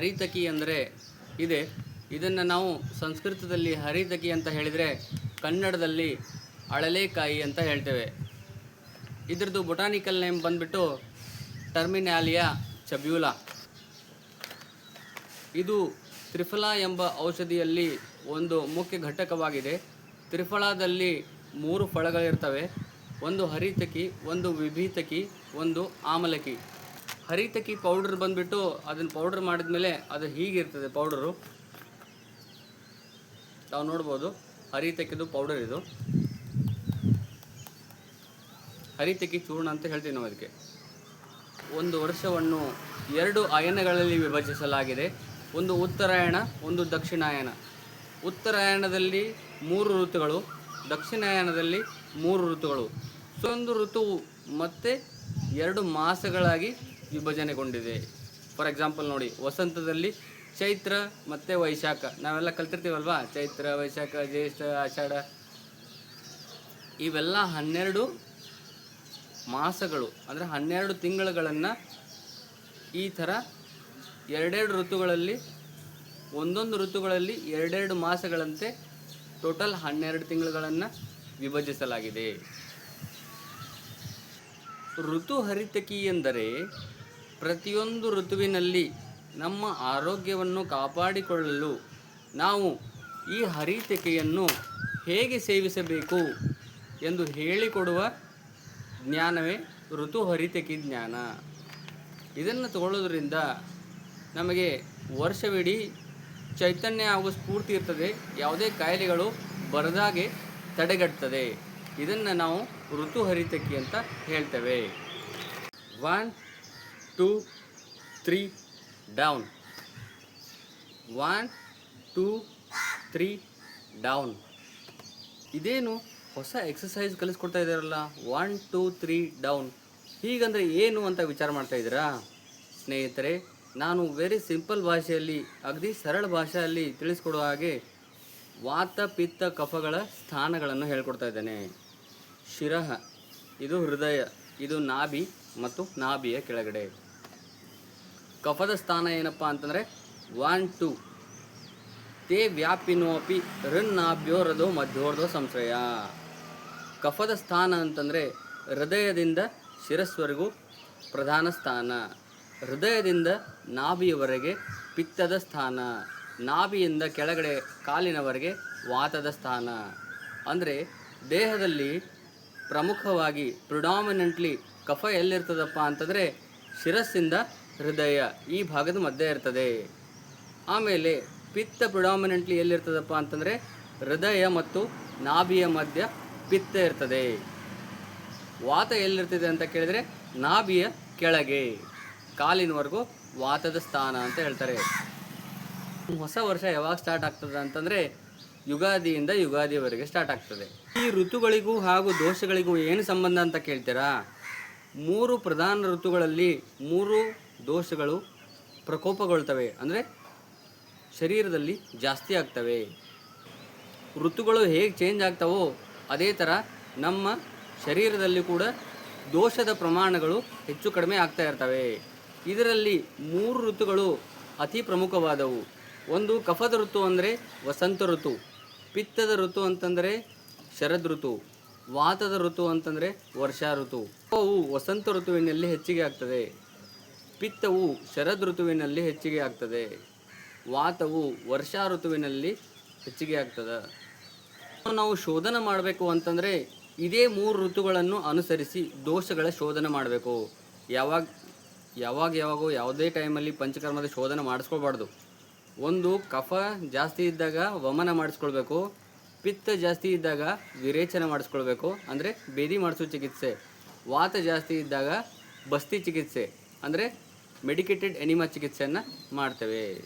ಹರಿತಕಿ ಅಂದರೆ ಇದೆ. ಇದನ್ನು ನಾವು ಸಂಸ್ಕೃತದಲ್ಲಿ ಹರಿತಕಿ ಅಂತ ಹೇಳಿದರೆ ಕನ್ನಡದಲ್ಲಿ ಅಳಲೇಕಾಯಿ ಅಂತ ಹೇಳ್ತೇವೆ. ಇದ್ರದ್ದು ಬೊಟಾನಿಕಲ್ ನೇಮ್ ಬಂದ್ಬಿಟ್ಟು ಟರ್ಮಿನಾಲಿಯಾ ಚಬ್ಯೂಲ ಇದು ತ್ರಿಫಲ ಎಂಬ ಔಷಧಿಯಲ್ಲಿ ಒಂದು ಮುಖ್ಯ ಘಟಕವಾಗಿದೆ. ತ್ರಿಫಲಾದಲ್ಲಿ ಮೂರು ಫಳಗಳಿರ್ತವೆ. ಒಂದು ಹರಿತಕಿ, ಒಂದು ವಿಭೀತಕಿ, ಒಂದು ಆಮಲಕಿ. ಹರಿತಕಿ ಪೌಡ್ರ್ ಬಂದ್ಬಿಟ್ಟು ಅದನ್ನು ಪೌಡ್ರ್ ಮಾಡಿದ್ಮೇಲೆ ಅದು ಹೀಗಿರ್ತದೆ ಪೌಡರು ನಾವು ನೋಡ್ಬೋದು, ಹರಿತಕ್ಕಿದು ಪೌಡರ್ ಇದು. ಹರಿತಕಿ ಚೂರ್ಣ ಅಂತ ಹೇಳ್ತೀವಿ ನಾವು ಅದಕ್ಕೆ ಒಂದು ವರ್ಷವನ್ನು ಎರಡು ಅಯನಗಳಲ್ಲಿ ವಿಭಜಿಸಲಾಗಿದೆ. ಒಂದು ಉತ್ತರಾಯಣ, ಒಂದು ದಕ್ಷಿಣಾಯನ. ಉತ್ತರಾಯಣದಲ್ಲಿ ಮೂರು ಋತುಗಳು ದಕ್ಷಿಣಾಯನದಲ್ಲಿ ಮೂರು ಋತುಗಳು. ಸೊ ಒಂದು ಋತು ಮತ್ತೆ ಎರಡು ಮಾಸಗಳಾಗಿ ವಿಭಜನೆಗೊಂಡಿದೆ. ಫಾರ್ ಎಕ್ಸಾಂಪಲ್ ನೋಡಿ, ವಸಂತದಲ್ಲಿ ಚೈತ್ರ ಮತ್ತು ವೈಶಾಖ. ನಾವೆಲ್ಲ ಕಲ್ತಿರ್ತೀವಲ್ವಾ? ಚೈತ್ರ, ವೈಶಾಖ, ಜ್ಯೇಷ್ಠ, ಆಷಾಢ. ಇವೆಲ್ಲ ಹನ್ನೆರಡು ಮಾಸಗಳು, ಅಂದರೆ ಹನ್ನೆರಡು ತಿಂಗಳುಗಳನ್ನು ಈ ಥರ ಎರಡೆರಡು ಋತುಗಳಲ್ಲಿ, ಒಂದೊಂದು ಋತುಗಳಲ್ಲಿ ಎರಡೆರಡು ಮಾಸಗಳಂತೆ ಟೋಟಲ್ ಹನ್ನೆರಡು ತಿಂಗಳುಗಳನ್ನು ವಿಭಜಿಸಲಾಗಿದೆ. ಋತು ಹರಿತಕಿ ಎಂದರೆ ಪ್ರತಿಯೊಂದು ಋತುವಿನಲ್ಲಿ ನಮ್ಮ ಆರೋಗ್ಯವನ್ನು ಕಾಪಾಡಿಕೊಳ್ಳಲು ನಾವು ಈ ಹರಿತಕೆಯನ್ನು ಹೇಗೆ ಸೇವಿಸಬೇಕು ಎಂದು ಹೇಳಿಕೊಡುವ ಜ್ಞಾನವೇ ಋತು ಹರಿತಕಿ ಜ್ಞಾನ. ಇದನ್ನು ತಗೊಳ್ಳೋದ್ರಿಂದ ನಮಗೆ ವರ್ಷವಿಡೀ ಚೈತನ್ಯ ಹಾಗೂ ಸ್ಫೂರ್ತಿ ಇರ್ತದೆ, ಯಾವುದೇ ಕಾಯಿಲೆಗಳು ಬರದಾಗೆ ತಡೆಗಟ್ತದೆ. ಇದನ್ನು ನಾವು ಋತು ಹರಿತಕ್ಕಿ ಅಂತ ಹೇಳ್ತೇವೆ. One two three down. One, two, three down. ಇದೇನು ಹೊಸ ಎಕ್ಸಸೈಸ್ ಕಲಿಸ್ಕೊಡ್ತಾ ಇದ್ದಾರಲ್ಲ? One, two, three down. ಹೀಗಂದರೆ ಏನು ಅಂತ ವಿಚಾರ ಮಾಡ್ತಾ ಇದ್ದೀರಾ? ಸ್ನೇಹಿತರೆ, ನಾನು ವೆರಿ ಸಿಂಪಲ್ ಭಾಷೆಯಲ್ಲಿ, ಅಗದಿ ಸರಳ ಭಾಷೆಯಲ್ಲಿ ತಿಳಿಸ್ಕೊಡುವ ಹಾಗೆ ವಾತ, ಪಿತ್ತ, ಕಫಗಳ ಸ್ಥಾನಗಳನ್ನು ಹೇಳ್ಕೊಡ್ತಾ ಇದ್ದೇನೆ. ಶಿರಹ, ಇದು ಹೃದಯ, ಇದು ನಾಭಿ ಮತ್ತು ನಾಭಿಯ ಕೆಳಗಡೆ. ಕಫದ ಸ್ಥಾನ ಏನಪ್ಪ ಅಂತಂದರೆ ಒನ್ ಟು ತೇ ವ್ಯಾಪಿನೋಪಿ ರನ್ ಹೃದೋ ಮಧ್ಯೋರ್ಧೋ ಸಂಶಯ ಕಫದ ಸ್ಥಾನ ಅಂತಂದರೆ ಹೃದಯದಿಂದ ಶಿರಸ್ವರೆಗೂ ಪ್ರಧಾನ ಸ್ಥಾನ. ಹೃದಯದಿಂದ ನಾಭಿಯವರೆಗೆ ಪಿತ್ತದ ಸ್ಥಾನ. ನಾಭಿಯಿಂದ ಕೆಳಗಡೆ ಕಾಲಿನವರೆಗೆ ವಾತದ ಸ್ಥಾನ. ಅಂದರೆ ದೇಹದಲ್ಲಿ ಪ್ರಮುಖವಾಗಿ ಪ್ರಿಡಾಮಿನೆಂಟ್ಲಿ ಕಫ ಎಲ್ಲಿರ್ತದಪ್ಪ ಅಂತಂದರೆ ಶಿರಸ್ಸಿಂದ ಹೃದಯ ಈ ಭಾಗದ ಮಧ್ಯೆ ಇರ್ತದೆ. ಆಮೇಲೆ ಪಿತ್ತ ಪ್ರಿಡಾಮಿನೆಂಟ್ಲಿ ಎಲ್ಲಿರ್ತದಪ್ಪ ಅಂತಂದರೆ ಹೃದಯ ಮತ್ತು ನಾಭಿಯ ಮಧ್ಯ ಪಿತ್ತ ಇರ್ತದೆ. ವಾತ ಎಲ್ಲಿರ್ತದೆ ಅಂತ ಕೇಳಿದರೆ ನಾಭಿಯ ಕೆಳಗೆ, ಕಾಲಿನವರೆಗೂ ವಾತದ ಸ್ಥಾನ ಅಂತ ಹೇಳ್ತಾರೆ. ಹೊಸ ವರ್ಷ ಯಾವಾಗ ಸ್ಟಾರ್ಟ್ ಆಗ್ತದೆ ಅಂತಂದರೆ ಯುಗಾದಿಯಿಂದ ಯುಗಾದಿವರೆಗೆ ಸ್ಟಾರ್ಟ್ ಆಗ್ತದೆ. ಈ ಋತುಗಳಿಗೂ ಹಾಗೂ ದೋಷಗಳಿಗೂ ಏನು ಸಂಬಂಧ ಅಂತ ಕೇಳ್ತೀರಾ? ಮೂರು ಪ್ರಧಾನ ಋತುಗಳಲ್ಲಿ ಮೂರು ದೋಷಗಳು ಪ್ರಕೋಪಗೊಳ್ತವೆ. ಅಂದರೆ ಶರೀರದಲ್ಲಿ ಜಾಸ್ತಿ ಆಗ್ತವೆ. ಋತುಗಳು ಹೇಗೆ ಚೇಂಜ್ ಆಗ್ತವೋ ಅದೇ ಥರ ನಮ್ಮ ಶರೀರದಲ್ಲಿ ಕೂಡ ದೋಷದ ಪ್ರಮಾಣಗಳು ಹೆಚ್ಚು ಕಡಿಮೆ ಆಗ್ತಾ ಇರ್ತವೆ. ಇದರಲ್ಲಿ ಮೂರು ಋತುಗಳು ಅತಿ ಪ್ರಮುಖವಾದವು. ಒಂದು ಕಫದ ಋತು ಅಂದರೆ ವಸಂತ ಋತು, ಪಿತ್ತದ ಋತು ಅಂತಂದರೆ ಶರದ್ ಋತು, ವಾತದ ಋತು ಅಂತಂದರೆ ವರ್ಷಾ ಋತು. ಅವು ವಸಂತ ಋತುವಿನಲ್ಲಿ ಹೆಚ್ಚಿಗೆ ಆಗ್ತದೆ. ಪಿತ್ತವು ಶರದ್ ಋತುವಿನಲ್ಲಿ ಹೆಚ್ಚಿಗೆ ಆಗ್ತದೆ, ವಾತವು ವರ್ಷಾ ಋತುವಿನಲ್ಲಿ ಹೆಚ್ಚಿಗೆ ಆಗ್ತದೆ. ನಾವು ಶೋಧನ ಮಾಡಬೇಕು ಅಂತಂದರೆ ಇದೇ ಮೂರು ಋತುಗಳನ್ನು ಅನುಸರಿಸಿ ದೋಷಗಳ ಶೋಧನೆ ಮಾಡಬೇಕು. ಯಾವಾಗ ಯಾವಾಗ ಯಾವಾಗೋ ಯಾವುದೇ ಟೈಮಲ್ಲಿ ಪಂಚಕರ್ಮದ ಶೋಧನೆ ಮಾಡಿಸ್ಕೊಳ್ಬಾರ್ದು. ಒಂದು, ಕಫ ಜಾಸ್ತಿ ಇದ್ದಾಗ ವಮನ ಮಾಡಿಸ್ಕೊಳ್ಬೇಕು. ಪಿತ್ತ ಜಾಸ್ತಿ ಇದ್ದಾಗ ವಿರೇಚನ ಮಾಡಿಸ್ಕೊಳ್ಬೇಕು. ಅಂದರೆ ಬೇದಿ ಮಾಡಿಸೋ ಚಿಕಿತ್ಸೆ. ವಾತ ಜಾಸ್ತಿ ಇದ್ದಾಗ ಬಸ್ತಿ ಚಿಕಿತ್ಸೆ. ಅಂದರೆ ಮೆಡಿಕೇಟೆಡ್ ಎನಿಮಾ ಚಿಕಿತ್ಸೆಯನ್ನು ಮಾಡ್ತೇವೆ.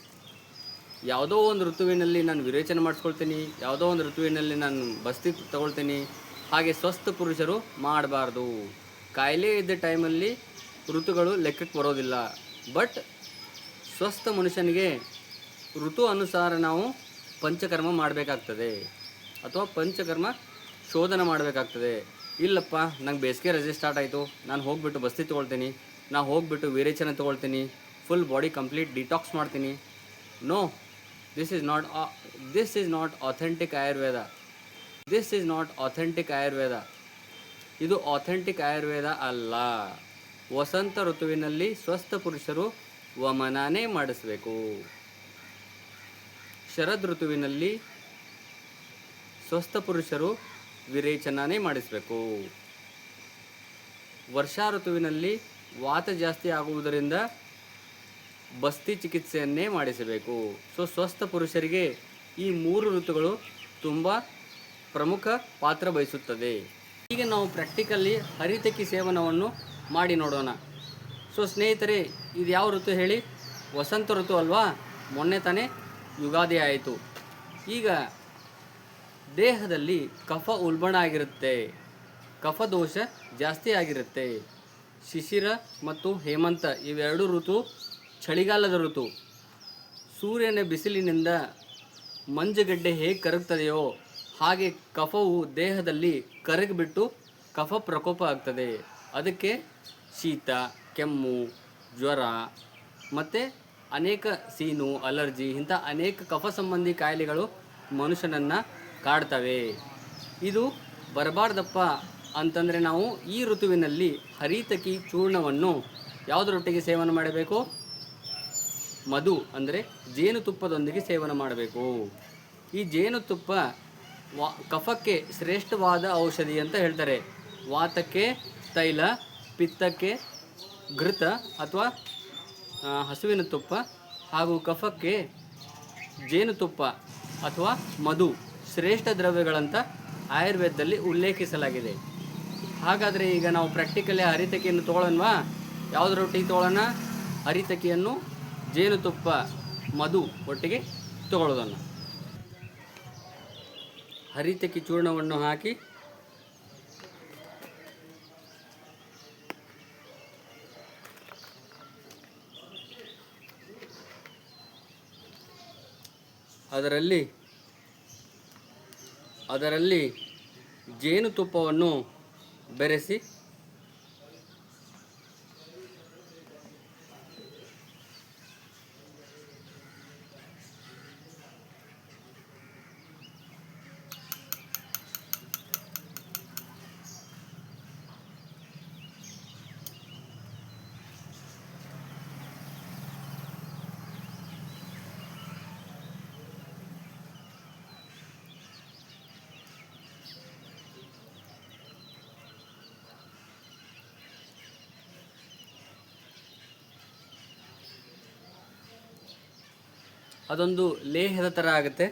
ಯಾವುದೋ ಒಂದು ಋತುವಿನಲ್ಲಿ ನಾನು ವಿರೇಚನೆ ಮಾಡಿಸ್ಕೊಳ್ತೀನಿ, ಯಾವುದೋ ಒಂದು ಋತುವಿನಲ್ಲಿ ನಾನು ಬಸ್ತಿ ತಗೊಳ್ತೀನಿ, ಹಾಗೆ ಸ್ವಸ್ಥ ಪುರುಷರು ಮಾಡಬಾರ್ದು. ಕಾಯಿಲೆ ಇದ್ದ ಟೈಮಲ್ಲಿ ಋತುಗಳು ಲೆಕ್ಕಕ್ಕೆ ಬರೋದಿಲ್ಲ. ಬಟ್ ಸ್ವಸ್ಥ ಮನುಷ್ಯನಿಗೆ ಋತು ಅನುಸಾರ ನಾವು ಪಂಚಕರ್ಮ ಮಾಡಬೇಕಾಗ್ತದೆ. ಅಥವಾ ಪಂಚಕರ್ಮ ಶೋಧನ ಮಾಡಬೇಕಾಗ್ತದೆ. ಇಲ್ಲಪ್ಪ, ನಂಗೆ ಬೇಸಿಗೆ ರಜೆ ಸ್ಟಾರ್ಟ್ ಆಯಿತು. ನಾನು ಹೋಗ್ಬಿಟ್ಟು ಬಸ್ತಿ ತೊಗೊಳ್ತೀನಿ. ನಾ ಹೋಗ್ಬಿಟ್ಟು ವಿರೇಚನ ತೊಗೊಳ್ತೀನಿ ಫುಲ್ ಬಾಡಿ ಕಂಪ್ಲೀಟ್ ಡಿಟಾಕ್ಸ್ ಮಾಡ್ತೀನಿ. No this is not this is not authentic Ayurveda this is not authentic Ayurveda ಇದು ಅಥೆಂಟಿಕ್ ಆಯುರ್ವೇದ ಅಲ್ಲ. ವಸಂತ ಋತುವಿನಲ್ಲಿ ಸ್ವಸ್ಥ ಪುರುಷರು ವಮನನೇ ಮಾಡಿಸಬೇಕು. ಶರದ್ ಋತುವಿನಲ್ಲಿ ಸ್ವಸ್ಥ ಪುರುಷರು ವಿರೇಚನಾನೇ ಮಾಡಿಸಬೇಕು. ವರ್ಷಾ ಋತುವಿನಲ್ಲಿ ವಾತ ಜಾಸ್ತಿ ಆಗುವುದರಿಂದ ಬಸ್ತಿ ಚಿಕಿತ್ಸೆಯನ್ನೇ ಮಾಡಿಸಬೇಕು. ಸೊ, ಸ್ವಸ್ಥ ಪುರುಷರಿಗೆ ಈ ಮೂರು ಋತುಗಳು ತುಂಬ ಪ್ರಮುಖ ಪಾತ್ರ ವಹಿಸುತ್ತದೆ ಈಗ ನಾವು ಪ್ರಾಕ್ಟಿಕಲ್ಲಿ ಹರಿತಕ್ಕಿ ಸೇವನವನ್ನು ಮಾಡಿ ನೋಡೋಣ. ಸೊ, ಸ್ನೇಹಿತರೆ, ಇದು ಯಾವ ಋತು ಹೇಳಿ? ವಸಂತ ಋತು ಅಲ್ವಾ? ಮೊನ್ನೆ ತಾನೇ ಯುಗಾದಿ ಆಯಿತು. ಈಗ ದೇಹದಲ್ಲಿ ಕಫ ಉಲ್ಬಣ ಆಗಿರುತ್ತೆ. ಕಫ ದೋಷ ಜಾಸ್ತಿ ಆಗಿರುತ್ತೆ. ಶಿಶಿರ ಮತ್ತು ಹೇಮಂತ ಇವೆರಡು ಋತು ಚಳಿಗಾಲದ ಋತು. ಸೂರ್ಯನ ಬಿಸಿಲಿನಿಂದ ಮಂಜುಗಡ್ಡೆ ಹೇಗೆ ಕರಗ್ತದೆಯೋ ಹಾಗೆ ಕಫವು ದೇಹದಲ್ಲಿ ಕರಗಿಬಿಟ್ಟು ಕಫ ಪ್ರಕೋಪ ಆಗ್ತದೆ. ಅದಕ್ಕೆ ಶೀತ, ಕೆಮ್ಮು, ಜ್ವರ ಮತ್ತು ಅನೇಕ ಸೀನು, ಅಲರ್ಜಿ ಇಂಥ ಅನೇಕ ಕಫ ಸಂಬಂಧಿ ಕಾಯಿಲೆಗಳು ಮನುಷ್ಯನನ್ನು ಕಾಡ್ತವೆ. ಇದು ಬರಬಾರ್ದಪ್ಪ ಅಂತಂದರೆ ನಾವು ಈ ಋತುವಿನಲ್ಲಿ ಹರಿತಕಿ ಚೂರ್ಣವನ್ನು ಯಾವುದರೊಟ್ಟಿಗೆ ಸೇವನೆ ಮಾಡಬೇಕು? ಮಧು, ಅಂದರೆ ಜೇನುತುಪ್ಪದೊಂದಿಗೆ ಸೇವನೆ ಮಾಡಬೇಕು. ಈ ಜೇನುತುಪ್ಪ ವಾ, ಕಫಕ್ಕೆ ಶ್ರೇಷ್ಠವಾದ ಔಷಧಿ ಅಂತ ಹೇಳ್ತಾರೆ. ವಾತಕ್ಕೆ ತೈಲ, ಪಿತ್ತಕ್ಕೆ ಘೃತ ಅಥವಾ ಹಸುವಿನ ತುಪ್ಪ ಹಾಗೂ ಕಫಕ್ಕೆ ಜೇನುತುಪ್ಪ ಅಥವಾ ಮಧು ಶ್ರೇಷ್ಠ ದ್ರವ್ಯಗಳಂತ ಆಯುರ್ವೇದದಲ್ಲಿ ಉಲ್ಲೇಖಿಸಲಾಗಿದೆ. ಹಾಗಾದರೆ ಈಗ ನಾವು ಪ್ರಾಕ್ಟಿಕಲಿ ಹರಿತಕಿಯನ್ನು ತೊಗೊಳ್ಳೋಣವಾ ಯಾವುದರೊಟ್ಟಿಗೆ ತೊಗೊಳ್ಳೋಣ ಹರಿತಕಿಯನ್ನು ಜೇನುತುಪ್ಪ ಮಧು ಒಟ್ಟಿಗೆ ತಗೊಳ್ಳೋದನ್ನು ಹರಿತಕಿ ಚೂರ್ಣವನ್ನು ಹಾಕಿ. ಅದರಲ್ಲಿ ಅದರಲ್ಲಿ ಜೇನುತುಪ್ಪವನ್ನು বেড়েছি। ಅದೊಂದು ಲೇಹದ ಥರ ಆಗುತ್ತೆ.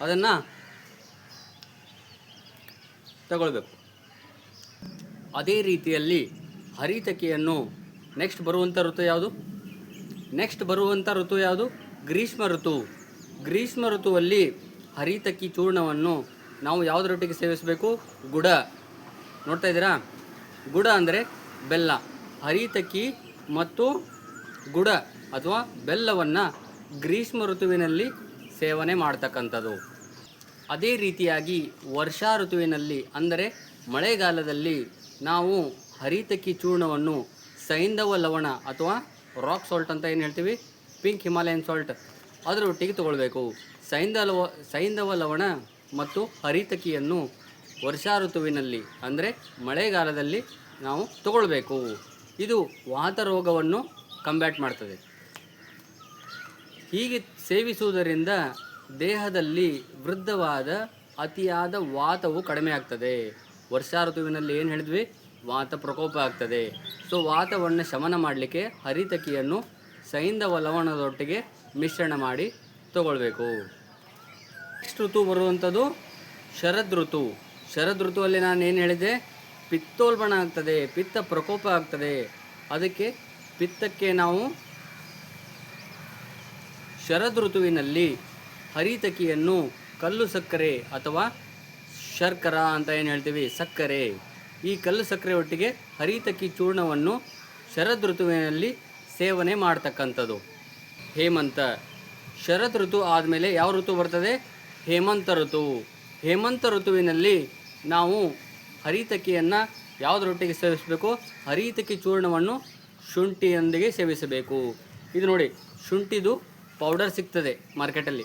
ಅದನ್ನು ತಗೊಳ್ಬೇಕು. ಅದೇ ರೀತಿಯಲ್ಲಿ ಹರಿತಕಿಯನ್ನು ನೆಕ್ಸ್ಟ್ ಬರುವಂಥ ಋತು ಯಾವುದು? ನೆಕ್ಸ್ಟ್ ಬರುವಂಥ ಋತು ಯಾವುದು? ಗ್ರೀಷ್ಮ ಋತು. ಗ್ರೀಷ್ಮ ಋತುವಲ್ಲಿ ಹರಿತಕ್ಕಿ ಚೂರ್ಣವನ್ನು ನಾವು ಯಾವುದರೊಟ್ಟಿಗೆ ಸೇವಿಸಬೇಕು? ಗುಡ. ನೋಡ್ತಾ ಇದ್ದೀರಾ? ಗುಡ ಅಂದರೆ ಬೆಲ್ಲ. ಹರಿತಕ್ಕಿ ಮತ್ತು ಗುಡ. ಅಥವಾ ಬೆಲ್ಲವನ್ನು ಗ್ರೀಷ್ಮ ಋತುವಿನಲ್ಲಿ ಸೇವನೆ ಮಾಡ್ತಕ್ಕಂಥದ್ದು. ಅದೇ ರೀತಿಯಾಗಿ ವರ್ಷಾ ಋತುವಿನಲ್ಲಿ, ಅಂದರೆ ಮಳೆಗಾಲದಲ್ಲಿ ನಾವು ಹರಿತಕಿ ಚೂರ್ಣವನ್ನು ಸೈಂಧವ ಲವಣ ಅಥವಾ ರಾಕ್ ಸಾಲ್ಟ್ ಅಂತ ಏನು ಹೇಳ್ತೀವಿ? ಪಿಂಕ್ ಹಿಮಾಲಯನ್ ಸಾಲ್ಟ್ ಅದರೊಟ್ಟಿಗೆ ತಗೊಳ್ಬೇಕು. ಸೈಂಧವ ಸೈಂಧವ ಲವಣ ಮತ್ತು ಹರಿತಕಿಯನ್ನು ವರ್ಷಾ ಋತುವಿನಲ್ಲಿ, ಅಂದರೆ ಮಳೆಗಾಲದಲ್ಲಿ ನಾವು ತಗೊಳ್ಬೇಕು. ಇದು ವಾತ ರೋಗವನ್ನು ಕಂಬ್ಯಾಟ್ ಮಾಡ್ತದೆ. ಹೀಗೆ ಸೇವಿಸುವುದರಿಂದ ದೇಹದಲ್ಲಿ ವೃದ್ಧವಾದ ಅತಿಯಾದ ವಾತವು ಕಡಿಮೆ ಆಗ್ತದೆ. ವರ್ಷಾ ಋತುವಿನಲ್ಲಿ ಏನು ಹೇಳಿದ್ವಿ? ವಾತ ಪ್ರಕೋಪ ಆಗ್ತದೆ. ಸೊ ವಾತವನ್ನು ಶಮನ ಮಾಡಲಿಕ್ಕೆ ಹರಿತಕಿಯನ್ನು ಸೈಂಧವ ಲವಣದೊಟ್ಟಿಗೆ ಮಿಶ್ರಣ ಮಾಡಿ ತಗೊಳ್ಬೇಕು. ನೆಕ್ಸ್ಟ್ ಋತು ಬರುವಂಥದ್ದು ಶರದ್ ಋತು. ಶರದ್ ಋತುವಲ್ಲಿ ನಾನು ಏನು ಹೇಳಿದೆ ಪಿತ್ತೋಲ್ಬಣ ಆಗ್ತದೆ, ಪಿತ್ತ ಪ್ರಕೋಪ ಆಗ್ತದೆ. ಅದಕ್ಕೆ ಪಿತ್ತಕ್ಕೆ ನಾವು ಶರದ್ ಋತುವಿನಲ್ಲಿ ಹರಿತಕಿಯನ್ನು ಕಲ್ಲು ಸಕ್ಕರೆ ಅಥವಾ ಶರ್ಕರ ಅಂತ ಏನು ಹೇಳ್ತೀವಿ? ಸಕ್ಕರೆ. ಈ ಕಲ್ಲು ಸಕ್ಕರೆ ಒಟ್ಟಿಗೆ ಹರಿತಕಿ ಚೂರ್ಣವನ್ನು ಶರದ್ ಋತುವಿನಲ್ಲಿ ಸೇವನೆ ಮಾಡ್ತಕ್ಕಂಥದ್ದು. ಹೇಮಂತ. ಶರದ್ ಋತು ಆದಮೇಲೆ ಯಾವ ಋತು ಬರ್ತದೆ? ಹೇಮಂತ ಋತು. ಹೇಮಂತ ಋತುವಿನಲ್ಲಿ ನಾವು ಹರಿತಕಿಯನ್ನು ಯಾವುದರೊಟ್ಟಿಗೆ ಸೇವಿಸಬೇಕು? ಹರಿತಕಿ ಚೂರ್ಣವನ್ನು ಶುಂಠಿಯೊಂದಿಗೆ ಸೇವಿಸಬೇಕು. ಇದು ನೋಡಿ, ಶುಂಠಿದು ಪೌಡರ್ ಸಿಗ್ತದೆ ಮಾರ್ಕೆಟಲ್ಲಿ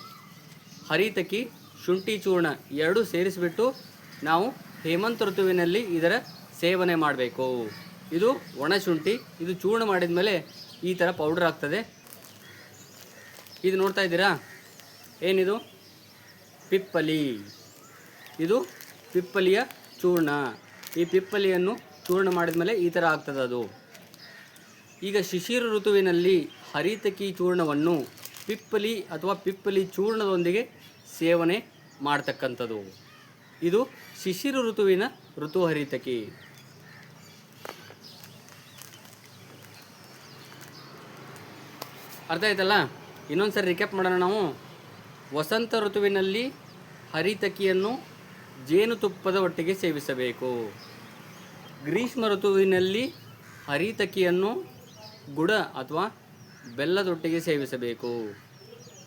ಹರಿತಕಿ, ಶುಂಠಿ ಚೂರ್ಣ ಎರಡೂ ಸೇರಿಸಿಬಿಟ್ಟು ನಾವು ಹೇಮಂತ ಋತುವಿನಲ್ಲಿ ಇದರ ಸೇವನೆ ಮಾಡಬೇಕು. ಇದು ಒಣ ಶುಂಠಿ, ಇದು ಚೂರ್ಣ ಮಾಡಿದ ಮೇಲೆ ಈ ಥರ ಪೌಡರ್ ಆಗ್ತದೆ. ಇದು ನೋಡ್ತಾ ಇದ್ದೀರಾ? ಏನಿದು? ಪಿಪ್ಪಲಿ. ಇದು ಪಿಪ್ಪಲಿಯ ಚೂರ್ಣ. ಈ ಪಿಪ್ಪಲಿಯನ್ನು ಚೂರ್ಣ ಮಾಡಿದ ಮೇಲೆ ಈ ಥರ ಆಗ್ತದೆ ಅದು. ಈಗ ಶಿಶಿರ ಋತುವಿನಲ್ಲಿ ಹರಿತಕಿ ಚೂರ್ಣವನ್ನು ಪಿಪ್ಪಲಿ ಅಥವಾ ಪಿಪ್ಪಲಿ ಚೂರ್ಣದೊಂದಿಗೆ ಸೇವನೆ ಮಾಡ್ತಕ್ಕಂಥದ್ದು. ಇದು ಶಿಶಿರ ಋತುವಿನ ಋತು ಹರಿತಕಿ ಅರ್ಥ ಆಯ್ತಲ್ಲ? ಇನ್ನೊಂದ್ಸರಿ ರಿಕ್ಯಾಪ್ ಮಾಡೋಣ ನಾವು. ವಸಂತ ಋತುವಿನಲ್ಲಿ ಹರಿತಕಿಯನ್ನು ಜೇನುತುಪ್ಪದ ಒಟ್ಟಿಗೆ ಸೇವಿಸಬೇಕು. ಗ್ರೀಷ್ಮ ಋತುವಿನಲ್ಲಿ ಹರಿತಕಿಯನ್ನು ಗುಡ ಅಥವಾ ಬೆಲ್ಲದೊಟ್ಟಿಗೆ ಸೇವಿಸಬೇಕು.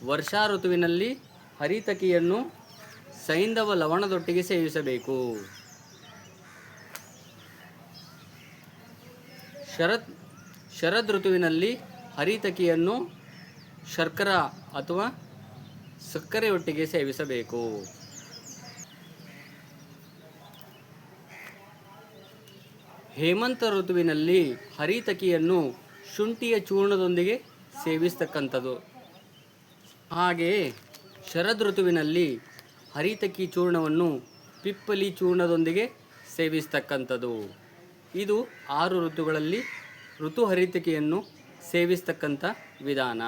ವರ್ಷಾ ಋತುವಿನಲ್ಲಿ ಹರಿತಕಿಯನ್ನು ಸೈಂಧವ ಲವಣದೊಟ್ಟಿಗೆ ಸೇವಿಸಬೇಕು. ಶರತ್, ಶರದ್ ಋತುವಿನಲ್ಲಿ ಹರಿತಕಿಯನ್ನು ಶರ್ಕರ ಅಥವಾ ಸಕ್ಕರೆಯೊಟ್ಟಿಗೆ ಸೇವಿಸಬೇಕು. ಹೇಮಂತ ಋತುವಿನಲ್ಲಿ ಹರಿತಕಿಯನ್ನು ಶುಂಠಿಯ ಚೂರ್ಣದೊಂದಿಗೆ ಸೇವಿಸ್ತಕ್ಕಂಥದ್ದು. ಹಾಗೆಯೇ ಶರದ್ ಋತುವಿನಲ್ಲಿ ಹರಿತಕಿ ಚೂರ್ಣವನ್ನು ಪಿಪ್ಪಲಿ ಚೂರ್ಣದೊಂದಿಗೆ ಸೇವಿಸ್ತಕ್ಕಂಥದ್ದು. ಇದು ಆರು ಋತುಗಳಲ್ಲಿ ಋತು ಹರಿತಕಿಯನ್ನು ಸೇವಿಸ್ತಕ್ಕಂಥ ವಿಧಾನ.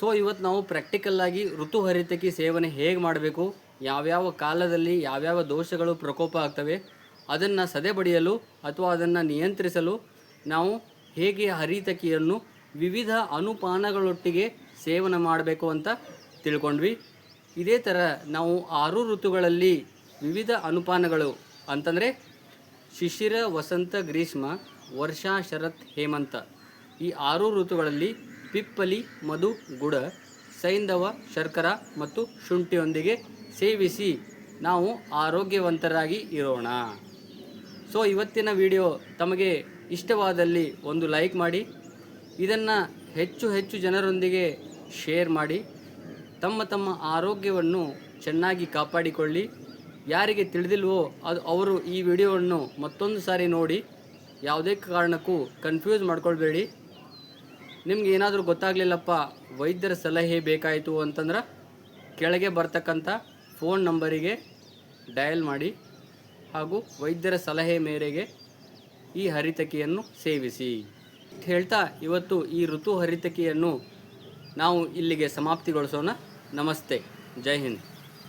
ಸೊ ಇವತ್ತು ನಾವು ಪ್ರಾಕ್ಟಿಕಲ್ಲಾಗಿ ಋತು ಹರಿತಕಿ ಸೇವನೆ ಹೇಗೆ ಮಾಡಬೇಕು? ಯಾವ್ಯಾವ ಕಾಲದಲ್ಲಿ ಯಾವ್ಯಾವ ದೋಷಗಳು ಪ್ರಕೋಪ ಆಗ್ತವೆ? ಅದನ್ನು ಸದೆಬಡಿಯಲು ಅಥವಾ ಅದನ್ನು ನಿಯಂತ್ರಿಸಲು ನಾವು ಹೇಗೆ ಹರಿತಕಿಯನ್ನು ವಿವಿಧ ಅನುಪಾನಗಳೊಟ್ಟಿಗೆ ಸೇವನೆ ಮಾಡಬೇಕು ಅಂತ ತಿಳ್ಕೊಂಡ್ವಿ. ಇದೇ ಥರ ನಾವು ಆರು ಋತುಗಳಲ್ಲಿ ವಿವಿಧ ಅನುಪಾನಗಳು ಅಂತಂದರೆ ಶಿಶಿರ, ವಸಂತ, ಗ್ರೀಷ್ಮ, ವರ್ಷ, ಶರತ್, ಹೇಮಂತ. ಈ ಆರು ಋತುಗಳಲ್ಲಿ ಪಿಪ್ಪಲಿ, ಮಧು, ಗುಡ ಸೈಂಧವ ಶರ್ಕರ ಮತ್ತು ಶುಂಠಿಯೊಂದಿಗೆ ಸೇವಿಸಿ ನಾವು ಆರೋಗ್ಯವಂತರಾಗಿ ಇರೋಣ. ಸೊ ಇವತ್ತಿನ ವಿಡಿಯೋ ತಮಗೆ ಇಷ್ಟವಾದಲ್ಲಿ ಒಂದು ಲೈಕ್ ಮಾಡಿ, ಇದನ್ನು ಹೆಚ್ಚು ಹೆಚ್ಚು ಜನರೊಂದಿಗೆ ಶೇರ್ ಮಾಡಿ, ತಮ್ಮ ತಮ್ಮ ಆರೋಗ್ಯವನ್ನು ಚೆನ್ನಾಗಿ ಕಾಪಾಡಿಕೊಳ್ಳಿ. ಯಾರಿಗೆ ತಿಳಿದಿಲ್ವೋ ಅದು ಅವರು ಈ ವಿಡಿಯೋವನ್ನು ಮತ್ತೊಂದು ಸಾರಿ ನೋಡಿ, ಯಾವುದೇ ಕಾರಣಕ್ಕೂ ಕನ್ಫ್ಯೂಸ್ ಮಾಡ್ಕೊಳ್ಬೇಡಿ. ನಿಮ್ಗೆ ಏನಾದರೂ ಗೊತ್ತಾಗಲಿಲ್ಲಪ್ಪ, ವೈದ್ಯರ ಸಲಹೆ ಬೇಕಾಯಿತು ಅಂತಂದ್ರೆ ಕೆಳಗೆ ಬರ್ತಕ್ಕಂಥ ಫೋನ್ ನಂಬರಿಗೆ ಡಯಲ್ ಮಾಡಿ. ಹಾಗೂ ವೈದ್ಯರ ಸಲಹೆ ಮೇರೆಗೆ ಈ ಹರಿತಕಿಯನ್ನು ಸೇವಿಸಿ. ಹೇಳ್ತಾ ಇವತ್ತು ಈ ಋತು ಹರಿತಕಿಯನ್ನು ನಾವು ಇಲ್ಲಿಗೆ ಸಮಾಪ್ತಿಗೊಳಿಸೋಣ. ನಮಸ್ತೆ. ಜೈ ಹಿಂದ್.